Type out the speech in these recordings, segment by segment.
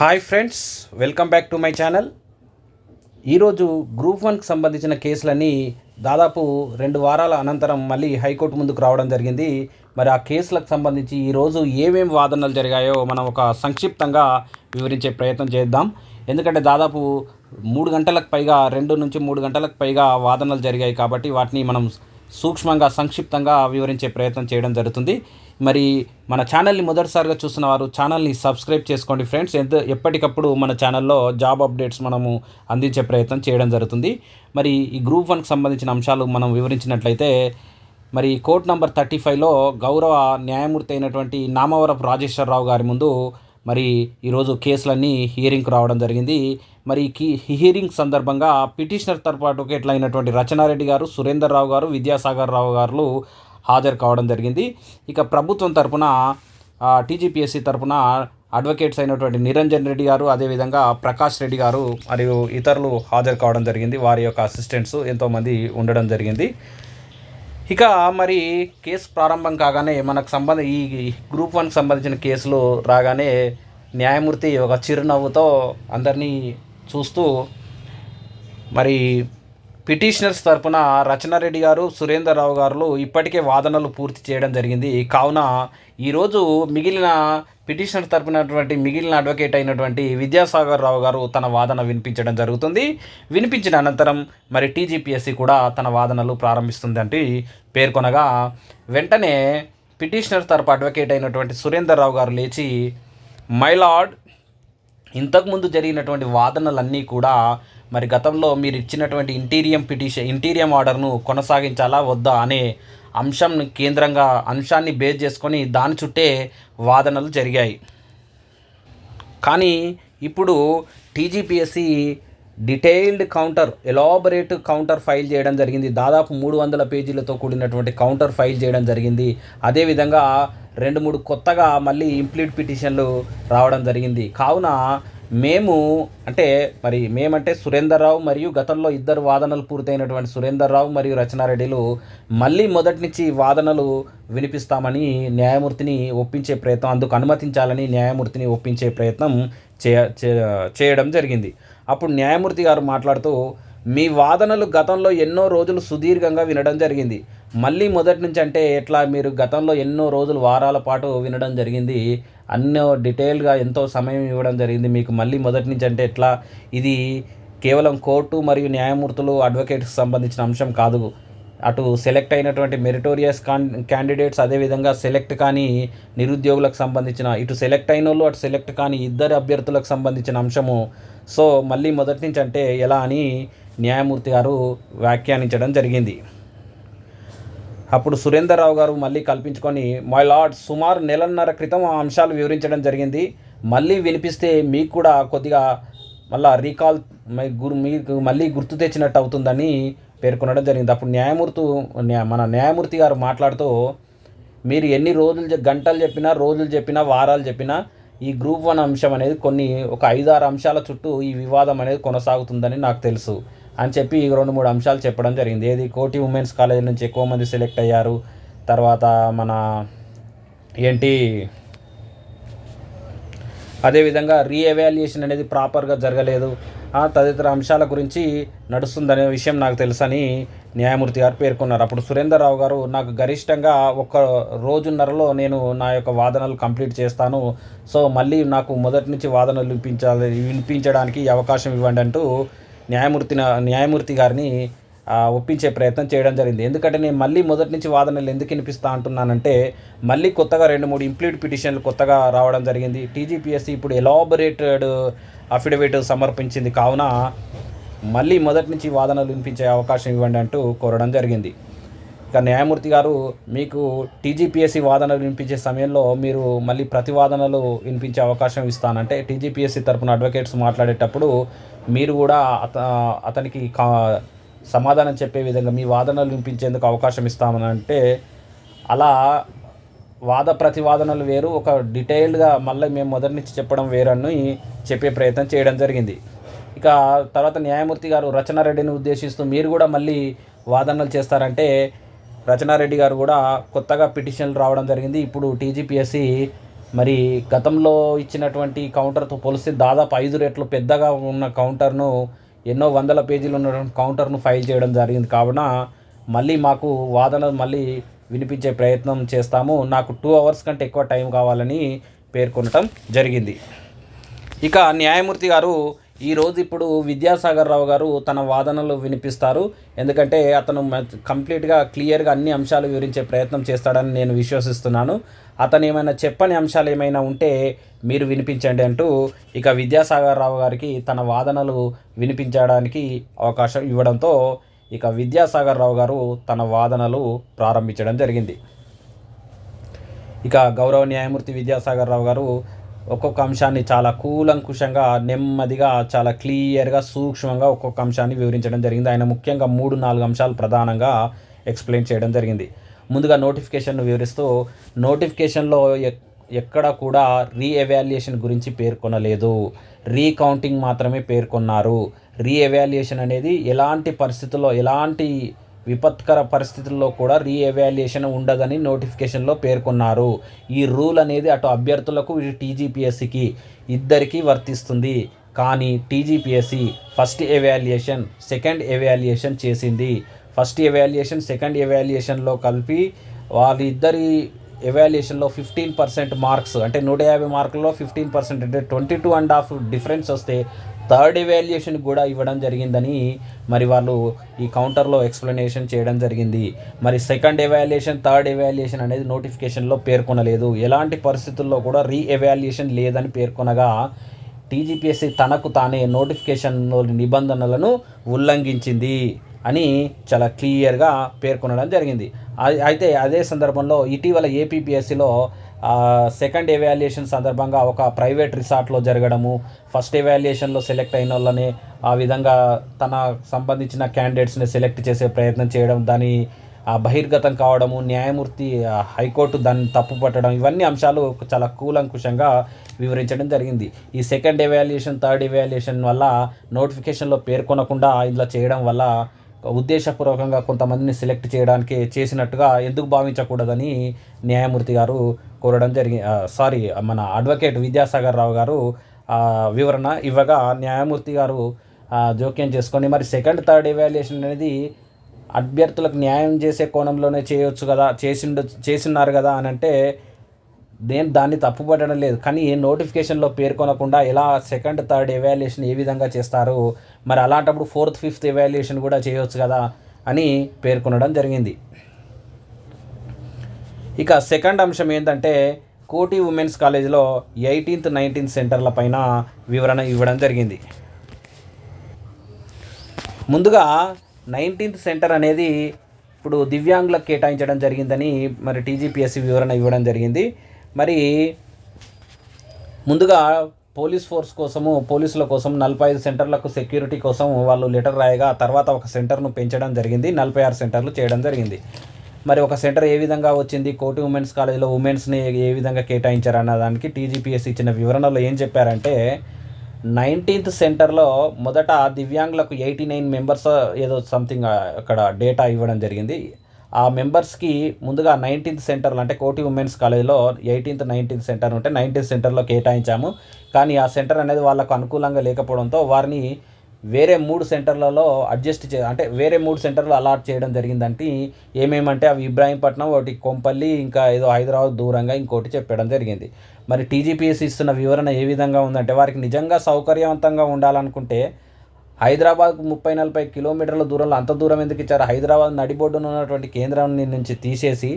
Hi friends welcome back to my channel ఈరోజు group వన్కి సంబంధించిన కేసులన్నీ దాదాపు రెండు వారాల అనంతరం మళ్ళీ హైకోర్టు ముందుకు రావడం జరిగింది. మరి ఆ కేసులకు సంబంధించి ఈరోజు ఏమేమి వాదనలు జరిగాయో మనం ఒక సంక్షిప్తంగా వివరించే ప్రయత్నం చేద్దాం. ఎందుకంటే దాదాపు మూడు గంటలకు పైగా రెండు నుంచి మూడు గంటలకు పైగా వాదనలు జరిగాయి కాబట్టి వాటిని మనం సూక్ష్మంగా సంక్షిప్తంగా వివరించే ప్రయత్నం చేయడం జరుగుతుంది. మరి మన ఛానల్ని మొదటిసారిగా చూస్తున్న వారు ఛానల్ని సబ్స్క్రైబ్ చేసుకోండి ఫ్రెండ్స్. ఎంత ఎప్పటికప్పుడు మన ఛానల్లో జాబ్ అప్డేట్స్ మనము అందించే ప్రయత్నం చేయడం జరుగుతుంది. మరి ఈ గ్రూప్ వన్కి సంబంధించిన అంశాలు మనం వివరించినట్లయితే మరి కోర్ట్ నంబర్ థర్టీ ఫైవ్లో గౌరవ న్యాయమూర్తి అయినటువంటి నామవరపు రాజేశ్వరరావు గారి ముందు మరి ఈరోజు కేసులన్నీ హియరింగ్కు రావడం జరిగింది. మరి ఈ హియరింగ్ సందర్భంగా పిటిషనర్ తరపు అడ్వకేట్లు అయినటువంటి రచనారెడ్డి గారు సురేందర్ రావు గారు విద్యాసాగర్ రావు గారు హాజరు కావడం జరిగింది. ఇక ప్రభుత్వం తరపున టీజీపీఎస్సీ తరపున అడ్వకేట్స్ అయినటువంటి నిరంజన్ రెడ్డి గారు అదేవిధంగా ప్రకాష్ రెడ్డి గారు మరియు ఇతరులు హాజరు కావడం జరిగింది. వారి యొక్క అసిస్టెంట్స్ ఎంతోమంది ఉండడం జరిగింది. ఇక మరి కేసు ప్రారంభం కాగానే మనకు సంబంధ ఈ గ్రూప్ వన్కి సంబంధించిన కేసులు రాగానే న్యాయమూర్తి ఒక చిరునవ్వుతో అందరినీ చూస్తూ మరి పిటిషనర్స్ తరపున రచనారెడ్డి గారు సురేందర్ రావు గారు ఇప్పటికే వాదనలు పూర్తి చేయడం జరిగింది. కావున ఈరోజు మిగిలిన పిటిషనర్ తరపునటువంటి మిగిలిన అడ్వకేట్ అయినటువంటి విద్యాసాగర్ రావు గారు తన వాదన వినిపించడం జరుగుతుంది. వినిపించిన అనంతరం మరి టీజీపీఎస్సీ కూడా తన వాదనలు ప్రారంభిస్తుందంటే పేర్కొనగా వెంటనే పిటిషనర్ తరపు అడ్వకేట్ అయినటువంటి సురేందర్ రావు గారు లేచి మైలార్డ్ ఇంతకుముందు జరిగినటువంటి వాదనలన్నీ కూడా మరి గతంలో మీరు ఇచ్చినటువంటి ఇంటీరియం పిటిషన్ ఇంటీరియం ఆర్డర్ను కొనసాగించాలా వద్దా అనే అంశం కేంద్రంగా అంశాన్ని బేస్ చేసుకొని దాని చుట్టే వాదనలు జరిగాయి. కానీ ఇప్పుడు TGPSC detailed counter elaborate counter file చేయడం జరిగింది. దాదాపు మూడు వందల పేజీలతో కూడినటువంటి కౌంటర్ ఫైల్ చేయడం జరిగింది. అదేవిధంగా రెండు మూడు కొత్తగా మళ్ళీ ఇంప్లీట్ పిటిషన్లు రావడం జరిగింది. కావున మేము అంటే మరి మేమంటే సురేందర్ రావు మరియు గతంలో ఇద్దరు వాదనలు పూర్తయినటువంటి సురేందర్ రావు మరియు రచనారెడ్డిలు మళ్ళీ మొదటి నుంచి వాదనలు వినిపిస్తామని న్యాయమూర్తిని ఒప్పించే ప్రయత్నం అందుకు అనుమతించాలని న్యాయమూర్తిని ఒప్పించే ప్రయత్నం చే చేయడం జరిగింది. అప్పుడు న్యాయమూర్తి గారు మాట్లాడుతూ మీ వాదనలు గతంలో ఎన్నో రోజులు సుదీర్ఘంగా వినడం జరిగింది. మళ్ళీ మొదటి నుంచి అంటే ఎట్లా మీరు గతంలో ఎన్నో రోజులు వారాల పాటు వినడం జరిగింది. అన్నో డీటెయిల్గా ఎంతో సమయం ఇవ్వడం జరిగింది. మీకు మళ్ళీ మొదటి నుంచి అంటే ఎట్లా? ఇది కేవలం కోర్టు మరియు న్యాయమూర్తులు అడ్వకేట్స్కి సంబంధించిన అంశం కాదు. అటు సెలెక్ట్ అయినటువంటి మెరిటోరియస్ కాన్ క్యాండిడేట్స్ అదేవిధంగా సెలెక్ట్ కానీ నిరుద్యోగులకు సంబంధించిన ఇటు సెలెక్ట్ అయిన వాళ్ళు అటు సెలెక్ట్ కానీ ఇద్దరు అభ్యర్థులకు సంబంధించిన అంశము. సో మళ్ళీ మొదటి నుంచి అంటే ఎలా అని న్యాయమూర్తి గారు వ్యాఖ్యానించడం జరిగింది. అప్పుడు సురేందర్రావు గారు మళ్ళీ కల్పించుకొని మై లార్డ్ సుమారు నెలన్నర క్రితం ఆ అంశాలు వివరించడం జరిగింది. మళ్ళీ వినిపిస్తే మీకు కూడా కొద్దిగా మళ్ళా రీకాల్ గురు మీకు మళ్ళీ గుర్తు తెచ్చినట్టు అవుతుందని పేర్కొనడం జరిగింది. అప్పుడు న్యాయమూర్తి మన న్యాయమూర్తి గారు మాట్లాడుతూ మీరు ఎన్ని రోజులు గంటలు చెప్పినా రోజులు చెప్పినా వారాలు చెప్పినా ఈ గ్రూప్ వన్ అంశం అనేది కొన్ని ఒక ఐదారు అంశాల చుట్టూ ఈ వివాదం అనేది కొనసాగుతుందని నాకు తెలుసు. అని చెప్పి రెండు మూడు అంశాలు చెప్పడం జరిగింది. ఏది? కోటి ఉమెన్స్ కాలేజ్ నుంచి ఎక్కువ మంది సెలెక్ట్ అయ్యారు. తర్వాత మన ఏంటి? అదేవిధంగా రీఎవాల్యుయేషన్ అనేది ప్రాపర్గా జరగలేదు. తదితర అంశాల గురించి నడుస్తుందనే విషయం నాకు తెలుసని న్యాయమూర్తి గారు పేర్కొన్నారు. అప్పుడు సురేందర్ రావు గారు నాకు గరిష్టంగా ఒక రోజున్నరలో నేను నా యొక్క వాదనలు కంప్లీట్ చేస్తాను. సో మళ్ళీ నాకు మొదటి నుంచి వాదనలు వినిపించాలి వినిపించడానికి అవకాశం ఇవ్వండి అంటూ న్యాయమూర్తి న్యాయమూర్తి గారిని ఒప్పించే ప్రయత్నం చేయడం జరిగింది. ఎందుకంటే నేను మళ్ళీ మొదటి నుంచి వాదనలు ఎందుకు వినిపిస్తా అంటున్నానంటే మళ్ళీ కొత్తగా రెండు మూడు ఇంప్లీట్ పిటిషన్లు కొత్తగా రావడం జరిగింది. టీజీపీఎస్సీ ఇప్పుడు ఎలాబొరేటెడ్ అఫిడవిట్ సమర్పించింది. కావున మళ్ళీ మొదటి నుంచి వాదనలు వినిపించే అవకాశం ఇవ్వండి అంటూ కోరడం జరిగింది. ఇక న్యాయమూర్తి గారు మీకు టీజీపీఎస్సీ వాదనలు వినిపించే సమయంలో మీరు మళ్ళీ ప్రతివాదనలు వినిపించే అవకాశం ఇస్తానంటే టీజీపీఎస్సీ తరపున అడ్వకేట్స్ మాట్లాడేటప్పుడు మీరు కూడా అత అతనికి కా సమాధానం చెప్పే విధంగా మీ వాదనలు వినిపించేందుకు అవకాశం ఇస్తామని అంటే అలా వాద ప్రతివాదనలు వేరు ఒక డీటెయిల్డ్గా మళ్ళీ మేము మొదటి నుంచి చెప్పడం వేరని చెప్పే ప్రయత్నం చేయడం జరిగింది. ఇక తర్వాత న్యాయమూర్తి గారు రచనారెడ్డిని ఉద్దేశిస్తూ మీరు కూడా మళ్ళీ వాదనలు చేస్తారంటే రచనారెడ్డి గారు కూడా కొత్తగా పిటిషన్లు రావడం జరిగింది. ఇప్పుడు టీజీపీఎస్సి మరి గతంలో ఇచ్చినటువంటి కౌంటర్తో పోలిస్తే దాదాపు ఐదు రెట్లు పెద్దగా ఉన్న కౌంటర్ను ఎన్నో వందల పేజీలు ఉన్నటువంటి కౌంటర్ను ఫైల్ చేయడం జరిగింది. కావున మళ్ళీ మాకు వాదన మళ్ళీ వినిపించే ప్రయత్నం చేస్తాము. నాకు టూ అవర్స్ కంటే ఎక్కువ టైం కావాలని పేర్కొనటం జరిగింది. ఇక న్యాయమూర్తి గారు ఈరోజు ఇప్పుడు విద్యాసాగర్ రావు గారు తన వాదనలు వినిపిస్తారు. ఎందుకంటే అతను మ- కంప్లీట్గా క్లియర్గా అన్ని అంశాలు వివరించే ప్రయత్నం చేస్తాడని నేను విశ్వసిస్తున్నాను. అతను ఏమైనా చెప్పని అంశాలు ఏమైనా ఉంటే మీరు వినిపించండి అంటూ ఇక విద్యాసాగర్ రావు గారికి తన వాదనలు వినిపించడానికి అవకాశం ఇవ్వడంతో ఇక విద్యాసాగర్ రావు గారు తన వాదనలు ప్రారంభించడం జరిగింది. ఇక గౌరవ న్యాయమూర్తి విద్యాసాగర్ రావు గారు ఒక్కొక్క అంశాన్ని చాలా కూలంకుషంగా నెమ్మదిగా చాలా క్లియర్గా సూక్ష్మంగా ఒక్కొక్క అంశాన్ని వివరించడం జరిగింది. ఆయన ముఖ్యంగా మూడు నాలుగు అంశాలు ప్రధానంగా ఎక్స్ప్లెయిన్ చేయడం జరిగింది. ముందుగా నోటిఫికేషన్ను వివరిస్తూ నోటిఫికేషన్లో ఎక్- ఎక్కడ కూడా రీఎవాల్యుయేషన్ గురించి పేర్కొనలేదు. రీకౌంటింగ్ మాత్రమే పేర్కొన్నారు. రీఎవాల్యుయేషన్ అనేది ఎలాంటి పరిస్థితుల్లో ఎలాంటి విపత్కర పరిస్థితుల్లో కూడా రీఎవాల్యుయేషన్ ఉండదని నోటిఫికేషన్లో పేర్కొన్నారు. ఈ రూల్ అనేది అటు అభ్యర్థులకు ఇటు టీజీపీఎస్సికి ఇద్దరికీ వర్తిస్తుంది. కానీ TGPSC first evaluation second evaluation చేసింది. ఫస్ట్ ఎవాల్యుయేషన్ సెకండ్ ఎవాల్యుయేషన్లో కలిపి వాళ్ళిద్దరి ఎవాల్యుయేషన్లో ఫిఫ్టీన్ పర్సెంట్ మార్క్స్ అంటే నూట యాభై మార్కుల్లో ఫిఫ్టీన్ పర్సెంట్ అంటే twenty two and half difference వస్తే థర్డ్ ఎవాల్యుయేషన్ కూడా ఇవ్వడం జరిగిందని మరి వాళ్ళు ఈ కౌంటర్లో ఎక్స్ప్లెనేషన్ చేయడం జరిగింది. మరి సెకండ్ ఎవాల్యుయేషన్ థర్డ్ ఎవాల్యుయేషన్ అనేది నోటిఫికేషన్లో పేర్కొనలేదు. ఎలాంటి పరిస్థితుల్లో కూడా రీ ఎవాల్యుయేషన్ లేదని పేర్కొనగా టీజీపీఎస్సీ తనకు తానే నోటిఫికేషన్లోని నిబంధనలను ఉల్లంఘించింది అని చాలా క్లియర్గా పేర్కొనడం జరిగింది. అయితే అదే సందర్భంలో ఇటీవల ఏపీపీఎస్సీలో సెకండ్ ఎవాల్యుయేషన్ సందర్భంగా ఒక ప్రైవేట్ రిసార్ట్లో జరగడము ఫస్ట్ ఎవాల్యుయేషన్లో సెలెక్ట్ అయిన వాళ్ళని ఆ విధంగా తన సంబంధించిన క్యాండిడేట్స్ని సెలెక్ట్ చేసే ప్రయత్నం చేయడం దాని బహిర్గతం కావడము న్యాయమూర్తి హైకోర్టు దాన్ని తప్పుపట్టడం ఇవన్నీ అంశాలు చాలా కూలంకుషంగా వివరించడం జరిగింది. ఈ సెకండ్ ఎవాల్యుయేషన్ థర్డ్ ఎవాల్యుయేషన్ వల్ల నోటిఫికేషన్లో పేర్కొనకుండా ఇలా చేయడం వల్ల ఉద్దేశపూర్వకంగా కొంతమందిని సెలెక్ట్ చేయడానికి చేసినట్టుగా ఎందుకు భావించకూడదని న్యాయమూర్తి గారు కోరడం జరిగి సారీ మన అడ్వకేట్ విద్యాసాగర్ రావు గారు వివరణ ఇవ్వగా న్యాయమూర్తి గారు జోక్యం చేసుకొని మరి సెకండ్ థర్డ్ ఎవాల్యుయేషన్ అనేది అభ్యర్థులకు న్యాయం చేసే కోణంలోనే చేయొచ్చు కదా చేసిండు చేసిన్నారు కదా అని అంటే నేను దాన్ని తప్పుపట్టడం లేదు. కానీ నోటిఫికేషన్లో పేర్కొనకుండా ఎలా సెకండ్ థర్డ్ ఎవాల్యుయేషన్ ఏ విధంగా చేస్తారు? మరి అలాంటప్పుడు ఫోర్త్ ఫిఫ్త్ ఎవాల్యుయేషన్ కూడా చేయవచ్చు కదా అని పేర్కొనడం జరిగింది. ఇక సెకండ్ అంశం ఏంటంటే కోటి ఉమెన్స్ కాలేజీలో ఎయిటీన్త్ నైన్టీన్త్ సెంటర్ల పైన వివరణ ఇవ్వడం జరిగింది. ముందుగా నైన్టీన్త్ సెంటర్ అనేది ఇప్పుడు దివ్యాంగులకు కేటాయించడం జరిగిందని మరి టీజీపీఎస్సీ వివరణ ఇవ్వడం జరిగింది. మరి ముందుగా పోలీస్ ఫోర్స్ కోసము పోలీసుల కోసం నలభై ఐదు సెంటర్లకు సెక్యూరిటీ కోసం వాళ్ళు లెటర్ రాయగా తర్వాత ఒక సెంటర్ను పెంచడం జరిగింది నలభై ఆరు సెంటర్లు చేయడం జరిగింది. మరి ఒక సెంటర్ ఏ విధంగా వచ్చింది కోటి ఉమెన్స్ కాలేజీలో ఉమెన్స్ని ఏ విధంగా కేటాయించారన్న దానికి టీజీపీఎస్ ఇచ్చిన వివరణలో ఏం చెప్పారంటే నైన్టీన్త్ సెంటర్లో మొదట దివ్యాంగులకు ఎయిటీ నైన్ మెంబర్స్ ఏదో సంథింగ్ అక్కడ డేటా ఇవ్వడం జరిగింది. ఆ మెంబర్స్కి ముందుగా నైన్టీన్త్ సెంటర్లో అంటే కోటి ఉమెన్స్ కాలేజ్లో ఎయిటీన్త్ నైన్టీన్త్ సెంటర్ ఉంటే నైన్టీన్త్ సెంటర్లో కేటాయించాము. కానీ ఆ సెంటర్ అనేది వాళ్ళకు అనుకూలంగా లేకపోవడంతో వారిని వేరే మూడు సెంటర్లలో అడ్జస్ట్ చే అంటే వేరే మూడు సెంటర్లు అలాట్ చేయడం జరిగిందంటే ఏమేమంటే అవి ఇబ్రాహీంపట్నం ఒకటి కొంపల్లి ఇంకా ఏదో హైదరాబాద్ దూరంగా ఇంకోటి చెప్పడం జరిగింది. మరి టీజీపీఎస్ ఇస్తున్న వివరణ ఏ విధంగా ఉందంటే వారికి నిజంగా సౌకర్యవంతంగా ఉండాలనుకుంటే హైదరాబాద్కు ముప్పై నలభై కిలోమీటర్ల దూరంలో అంత దూరం ఎందుకు ఇచ్చారు? హైదరాబాద్ నడిబొడ్డున ఉన్నటువంటి కేంద్రాన్ని నుంచి తీసేసి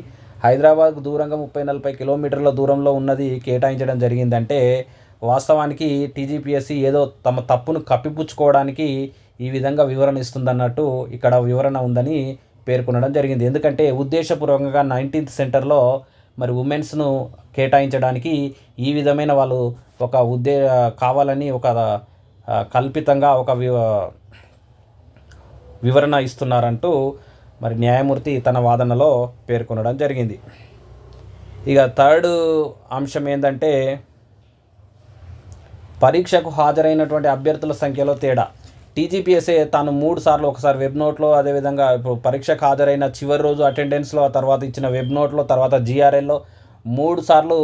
హైదరాబాద్కు దూరంగా ముప్పై నలభై కిలోమీటర్ల దూరంలో ఉన్నది కేటాయించడం జరిగిందంటే వాస్తవానికి టీజీపీఎస్సీ ఏదో తమ తప్పును కప్పిపుచ్చుకోవడానికి ఈ విధంగా వివరణ ఇస్తుందన్నట్టు ఇక్కడ వివరణ ఉందని పేర్కొనడం జరిగింది. ఎందుకంటే ఉద్దేశపూర్వకంగా నైన్టీన్త్ సెంటర్లో మరి ఉమెన్స్ను కేటాయించడానికి ఈ విధమైన వాళ్ళు ఒక ఉద్దే కావాలని ఒక కల్పితంగా ఒక వి- వివరణ ఇస్తున్నారంటూ మరి న్యాయమూర్తి తన వాదనలో పేర్కొనడం జరిగింది. ఇక థర్డ్ అంశం ఏంటంటే పరీక్షకు హాజరైనటువంటి అభ్యర్థుల సంఖ్యలో తేడా. టీజీపీఎస్ఏ తాను మూడు సార్లు ఒకసారి వెబ్ నోట్లో అదేవిధంగా ఇప్పుడు పరీక్షకు హాజరైన చివరి రోజు అటెండెన్స్లో తర్వాత ఇచ్చిన వెబ్ నోట్లో తర్వాత జీఆర్ఎల్లో మూడు సార్లు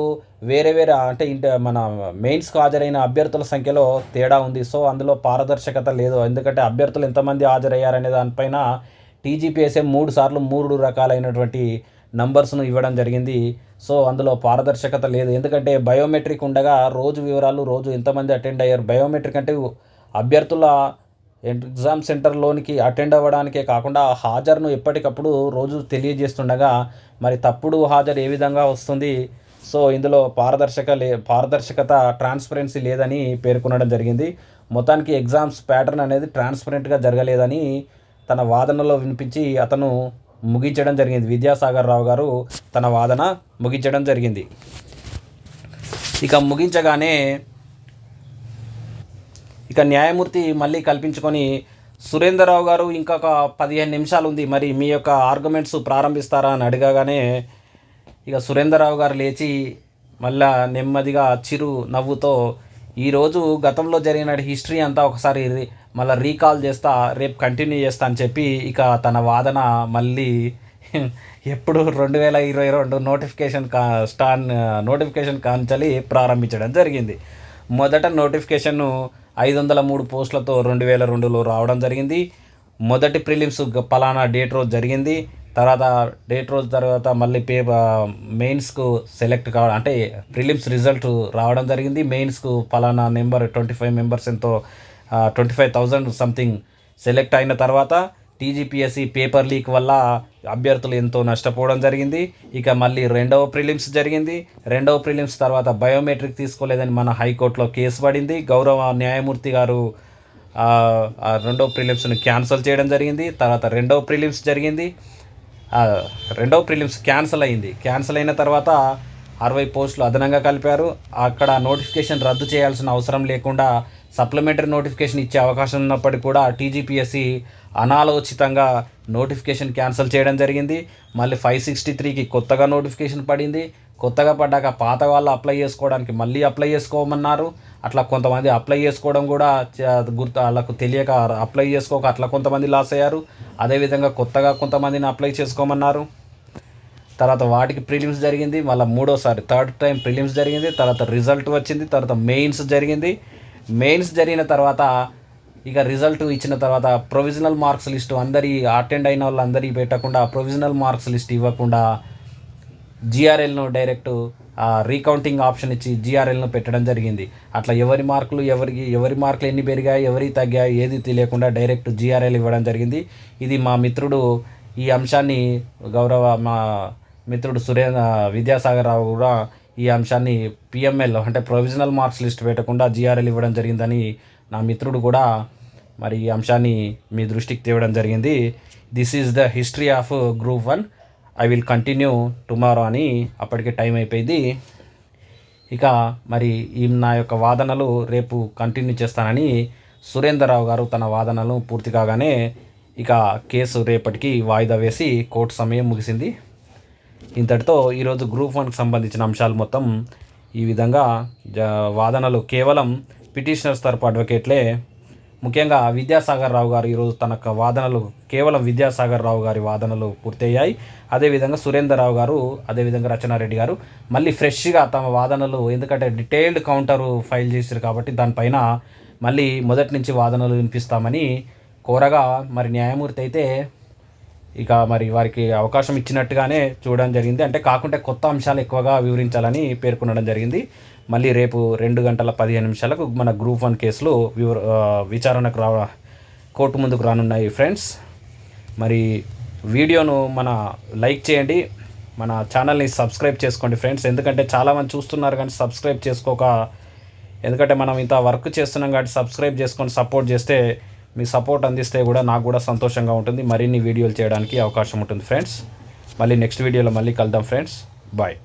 వేరే వేరే అంటే ఇంట మన మెయిన్స్కి హాజరైన అభ్యర్థుల సంఖ్యలో తేడా ఉంది. సో అందులో పారదర్శకత లేదు. ఎందుకంటే అభ్యర్థులు ఎంతమంది హాజరయ్యారనే దానిపైన టీజీపీఎస్ఏ మూడు సార్లు మూడు రకాలైనటువంటి నంబర్స్ను ఇవ్వడం జరిగింది. సో అందులో పారదర్శకత లేదు. ఎందుకంటే బయోమెట్రిక్ ఉండగా రోజు వివరాలు రోజు ఎంతమంది అటెండ్ అయ్యారు? బయోమెట్రిక్ అంటే అభ్యర్థుల ఎగ్జామ్ సెంటర్లోనికి అటెండ్ అవ్వడానికే కాకుండా హాజరును ఎప్పటికప్పుడు రోజు తెలియజేస్తుండగా మరి తప్పుడు హాజరు ఏ విధంగా వస్తుంది? సో ఇందులో పారదర్శక లే పారదర్శకత ట్రాన్స్పరెన్సీ లేదని పేర్కొనడం జరిగింది. మొత్తానికి ఎగ్జామ్స్ ప్యాటర్న్ అనేది ట్రాన్స్పరెంట్గా జరగలేదని తన వాదనలో వినిపించి అతను ముగించడం జరిగింది. విద్యాసాగర్ రావు గారు తన వాదన ముగించడం జరిగింది. ఇక ముగించగానే ఇక న్యాయమూర్తి మళ్ళీ కల్పించుకొని సురేందర్రావు గారు ఇంకొక పదిహేను నిమిషాలు ఉంది మరి మీ యొక్క ఆర్గ్యుమెంట్స్ ప్రారంభిస్తారా అని అడగగానే ఇక సురేందర్రావు గారు లేచి మళ్ళా నెమ్మదిగా చిరు నవ్వుతో ఈరోజు గతంలో జరిగిన హిస్టరీ అంతా ఒకసారి మళ్ళీ రీకాల్ చేస్తా రేపు కంటిన్యూ చేస్తా అని చెప్పి ఇక తన వాదన మళ్ళీ ఎప్పుడు రెండు వేల ఇరవై రెండు నోటిఫికేషన్ కా స్టాన్ నోటిఫికేషన్ కాంచలి ప్రారంభించడం జరిగింది. మొదట నోటిఫికేషన్ను ఐదు వందల మూడు పోస్టులతో రెండు వేల రెండులో రావడం జరిగింది. మొదటి ప్రిలిమ్స్ పలానా డేట్ రోజు జరిగింది. తర్వాత డేట్ రోజు తర్వాత మళ్ళీ పే మెయిన్స్కు సెలెక్ట్ కావడం అంటే ప్రిలిమ్స్ రిజల్ట్ రావడం జరిగింది. మెయిన్స్కు పలానా నెంబర్ ట్వంటీ ఫైవ్ మెంబర్స్ ఎంతో twenty five thousand something select అయిన తర్వాత టీజీపీఎస్సీ పేపర్ లీక్ వల్ల అభ్యర్థులు ఎంతో నష్టపోవడం జరిగింది. ఇక మళ్ళీ రెండవ ప్రిలిమ్స్ జరిగింది. రెండవ ప్రిలిమ్స్ తర్వాత బయోమెట్రిక్ తీసుకోలేదని మన హైకోర్టులో కేసు పడింది. గౌరవ న్యాయమూర్తి గారు రెండవ ప్రిలిమ్స్ను క్యాన్సిల్ చేయడం జరిగింది. తర్వాత రెండవ ప్రిలిమ్స్ జరిగింది. రెండవ ప్రిలిమ్స్ క్యాన్సిల్ అయింది. క్యాన్సిల్ అయిన తర్వాత అరవై పోస్టులు అదనంగా కలిపారు. అక్కడ నోటిఫికేషన్ రద్దు చేయాల్సిన అవసరం లేకుండా సప్లిమెంటరీ నోటిఫికేషన్ ఇచ్చే అవకాశం ఉన్నప్పటికీ కూడా టీజీపీఎస్సి అనాలోచితంగా నోటిఫికేషన్ క్యాన్సిల్ చేయడం జరిగింది. మళ్ళీ ఫైవ్ సిక్స్టీ త్రీకి కొత్తగా నోటిఫికేషన్ పడింది. కొత్తగా పడ్డాక పాత వాళ్ళు అప్లై చేసుకోవడానికి మళ్ళీ అప్లై చేసుకోమన్నారు. అట్లా కొంతమంది అప్లై చేసుకోవడం కూడా గుర్తు వాళ్ళకు తెలియక అప్లై చేసుకోక అట్లా కొంతమంది లాస్ అయ్యారు. అదేవిధంగా కొత్తగా కొంతమందిని అప్లై చేసుకోమన్నారు. తర్వాత వాటికి ప్రిలిమ్స్ జరిగింది. మళ్ళీ మూడోసారి థర్డ్ టైం ప్రిలిమ్స్ జరిగింది. తర్వాత రిజల్ట్ వచ్చింది. తర్వాత మెయిన్స్ జరిగింది. మెయిన్స్ జరిగిన తర్వాత ఇక రిజల్ట్ ఇచ్చిన తర్వాత ప్రొవిజనల్ మార్క్స్ లిస్టు అందరి అటెండ్ అయిన వాళ్ళందరికీ పెట్టకుండా ప్రొవిజనల్ మార్క్స్ లిస్ట్ ఇవ్వకుండా జిఆర్ఎల్ను డైరెక్ట్ రీకౌంటింగ్ ఆప్షన్ ఇచ్చి జిఆర్ఎల్ను పెట్టడం జరిగింది. అట్లా ఎవరి మార్కులు ఎవరికి ఎవరి మార్కులు ఎన్ని పెరిగాయి ఎవరి తగ్గాయి ఏది తెలియకుండా డైరెక్ట్ జిఆర్ఎల్ ఇవ్వడం జరిగింది. ఇది మా మిత్రుడు ఈ అంశాన్ని గౌరవ మా మిత్రుడు సురేంద్ర విద్యాసాగర్ రావు కూడా ఈ అంశాన్ని పిఎంఎల్ అంటే ప్రొవిజనల్ మార్క్స్ లిస్ట్ పెట్టకుండా జిఆర్ఎల్ ఇవ్వడం జరిగిందని నా మిత్రుడు కూడా మరి ఈ అంశాన్ని మీ దృష్టికి తేవడం జరిగింది. This is the history of group one I will continue tomorrow అని అప్పటికే టైం అయిపోయింది. ఇక మరి ఈ నా యొక్క వాదనలు రేపు కంటిన్యూ చేస్తానని సురేందర్రావు గారు తన వాదనలు పూర్తి కాగానే ఇక కేసు రేపటికి వాయిదా వేసి కోర్టు సమయం ముగిసింది. ఇంతటితో ఈరోజు గ్రూప్ వన్కి సంబంధించిన అంశాలు మొత్తం ఈ విధంగా వాదనలు కేవలం పిటిషనర్స్ తరపు అడ్వకేట్లే. ముఖ్యంగా విద్యాసాగర్ రావు గారు ఈరోజు తన వాదనలు కేవలం విద్యాసాగర్ రావు గారి వాదనలు పూర్తయ్యాయి. అదేవిధంగా సురేందర్ రావు గారు అదేవిధంగా రచనారెడ్డి గారు మళ్ళీ ఫ్రెష్గా తమ వాదనలు ఎందుకంటే డీటెయిల్డ్ కౌంటరు ఫైల్ చేశారు కాబట్టి దానిపైన మళ్ళీ మొదటి నుంచి వాదనలు వినిపిస్తామని కోరగా మరి న్యాయమూర్తి అయితే ఇక మరి వారికి అవకాశం ఇచ్చినట్టుగానే చూడడం జరిగింది. అంటే కాకుంటే కొత్త అంశాలు ఎక్కువగా వివరించాలని పేర్కొనడం జరిగింది. మళ్ళీ రేపు రెండు గంటల పదిహేను నిమిషాలకు మన గ్రూప్ వన్ కేసులు వివర విచారణకు రా కోర్టు ముందుకు రానున్నాయి ఫ్రెండ్స్. మరి వీడియోను మన లైక్ చేయండి. మన ఛానల్ని సబ్స్క్రైబ్ చేసుకోండి ఫ్రెండ్స్. ఎందుకంటే చాలామంది చూస్తున్నారు కానీ సబ్స్క్రైబ్ చేసుకోక ఎందుకంటే మనం ఇంత వర్క్ చేస్తున్నాం కాబట్టి సబ్స్క్రైబ్ చేసుకొని సపోర్ట్ చేస్తే మీ సపోర్ట్ అందిస్తే కూడా నాకు కూడా సంతోషంగా ఉంటుంది. మరిన్ని వీడియోలు చేయడానికి అవకాశం ఉంటుంది ఫ్రెండ్స్. మళ్ళీ నెక్స్ట్ వీడియోలో మళ్ళీ కలుద్దాం ఫ్రెండ్స్. బాయ్